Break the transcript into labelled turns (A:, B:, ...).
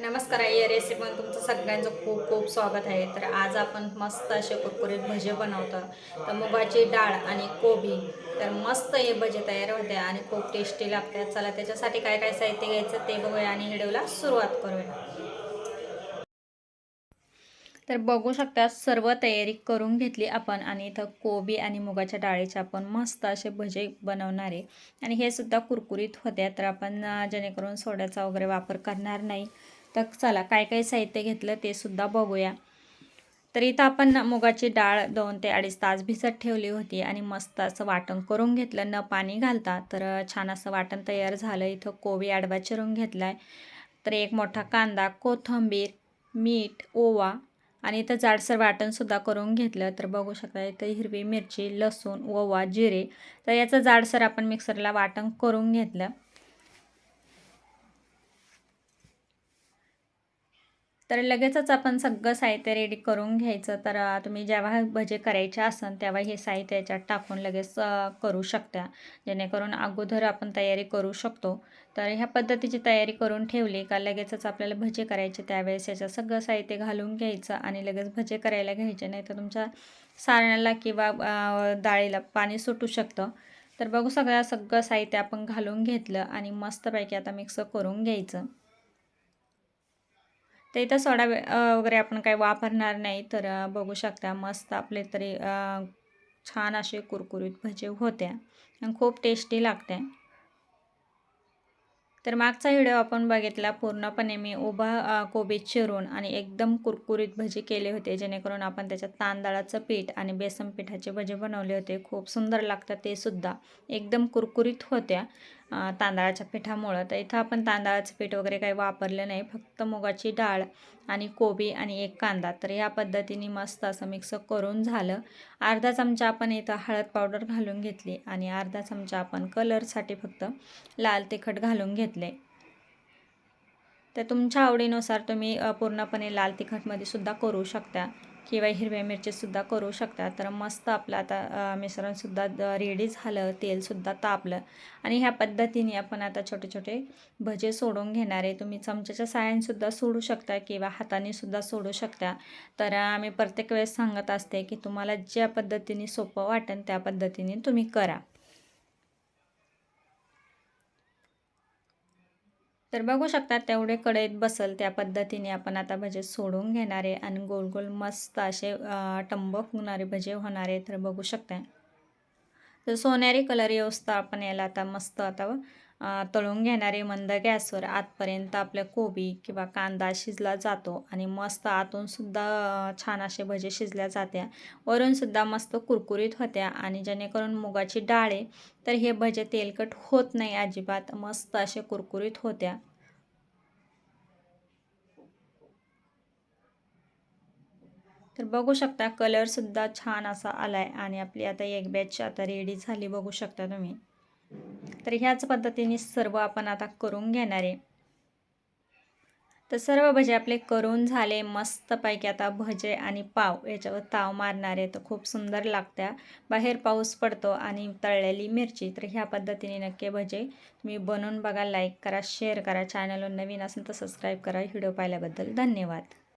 A: नमस्कार या रेसिपीमध्ये तुमचं सगळ्यांचं खूप खूप स्वागत आहे. तर आज आपण मस्त असे कुरकुरीत भजे बनवतो. तर मुगाची डाळ आणि कोबी. तर मस्त हे भजे तयार होते आणि खूप टेस्टी लागतात. चला त्याच्यासाठी काय काय साहित्य घ्यायचं ते बघूया आणि व्हिडिओला सुरुवात करूया. तर बघू शकता सर्व तयारी करून घेतली आपण आणि इथं कोबी आणि मुगाच्या डाळीचे आपण मस्त असे भजे बनवणारे आणि हे सुद्धा कुरकुरीत होत्या तर आपण जेणेकरून सोड्याचा वगैरे वापर करणार नाही. तर चला काय काय साहित्य घेतलं ते सुद्धा बघूया. तर इथं आपण मुगाची डाळ दोन ते अडीच तास भिजत ठेवली होती आणि मस्त असं वाटण करून घेतलं. न पाणी घालता तर छान असं वाटण तयार झालं. इथं कोबी आडवा चिरून घेतला आहे तर एक मोठा कांदा कोथिंबीर मीठ ओवा आणि इथं जाडसर वाटणसुद्धा करून घेतलं. तर बघू शकता इथं हिरवी मिरची लसूण ओवा जिरे तर याचं जाडसर आपण मिक्सरला वाटण करून घेतलं. तर लगेचच आपण सगळं साहित्य रेडी करून घ्यायचं. तर तुम्ही जेव्हा भजे करायचे असन तेव्हा हे साहित्य याच्यात टाकून लगेच करू शकता. जेणेकरून अगोदर आपण तयारी करू शकतो. तर ह्या पद्धतीची तयारी करून ठेवली का लगेचच आपल्याला भजे करायचे त्यावेळेस याच्यात सगळं साहित्य घालून घ्यायचं आणि लगेच भजे करायला घ्यायचे. नाही तर तुमच्या सारण्याला किंवा डाळीला पाणी सुटू शकतं. तर बघू सगळ्या सगळं साहित्य आपण घालून घेतलं आणि मस्तपैकी आता मिक्स करून घ्यायचं. तर इथं सोडा वगैरे आपण काही वापरणार नाही तर बघू शकता मस्त आपले तरी छान असे कुरकुरीत भजे होत्या आणि खूप टेस्टी लागते तर मागचा व्हिडिओ आपण बघितला पूर्णपणे मी उभा अ, कोबी चिरून आणि एकदम कुरकुरीत भजी केले होते जेणेकरून आपण त्याच्यात तांदळाचं पीठ आणि बेसन पिठाचे भजे बनवले होते. खूप सुंदर लागतात ते सुद्धा. एकदम कुरकुरीत होत्या. तांदळाच्या पिठामुळं. तर इथं आपण तांदळाचं पीठ वगैरे काही वापरलं नाही. फक्त मुगाची डाळ आणि कोबी आणि एक कांदा. तर ह्या पद्धतीने मस्त असं मिक्स करून झालं. अर्धा चमचा आपण इथं हळद पावडर घालून घेतली आणि अर्धा चमचा आपण कलरसाठी फक्त लाल तिखट घालून घेतले. तर तुमच्या आवडीनुसार तुम्ही पूर्णपणे लाल तिखटमध्ये सुद्धा करू शकता. किंवा हिरव्या मिरचीसुद्धा करू शकता. तर मस्त आपलं आता मिश्रणसुद्धा रेडी झालं तेलसुद्धा तापलं. आणि ह्या पद्धतीने आपण आता छोटे छोटे भजे सोडून घेणार आहे. तुम्ही चमच्याच्या साह्यानेसुद्धा सोडू शकता किंवा हातानेसुद्धा सोडू शकता. तर आम्ही प्रत्येक वेळेस सांगत असते की तुम्हाला ज्या पद्धतीने सोपं वाटेल त्या पद्धतीने तुम्ही करा. तर बघू शकता तेवढे कढईत बसल त्या पद्धतीने आपण आता भजे सोडून घेणारे आणि गोल गोल मस्त असे टंबक होणारे भजे होणारे तर बघू शकता तर सोनेरी कलर येऊस्ता आपण याला आता मस्त आता तळून घेणारे मंद गॅसवर आतपर्यंत आपल्या कोबी किंवा कांदा शिजला जातो आणि मस्त आतूनसुद्धा छान असे भजे शिजल्या जात्या. वरूनसुद्धा मस्त कुरकुरीत होत्या आणि जेणेकरून मुगाची डाळ आहे तर हे भजे तेलकट होत नाही अजिबात मस्त असे कुरकुरीत होत्या. तर बघू शकता कलरसुद्धा छान असा आला आहे आणि आपली आता एक बॅच आता रेडी झाली बघू शकता तुम्ही. तर ह्याच पद्धतीने सर्व आपण आता करून घेणार आहे. तर सर्व भजे आपले करून झाले मस्तपैकी आता भजे आणि पाव याच्यावर ताव मारणार आहे. तर खूप सुंदर लागत्या. बाहेर पाऊस पडतो आणि तळलेली मिरची. तर ह्या पद्धतीने नक्की भजे तुम्ही बनवून बघा लाईक करा शेअर करा. चॅनलवर नवीन असेल तर सबस्क्राईब करा. व्हिडिओ पाहिल्याबद्दल धन्यवाद.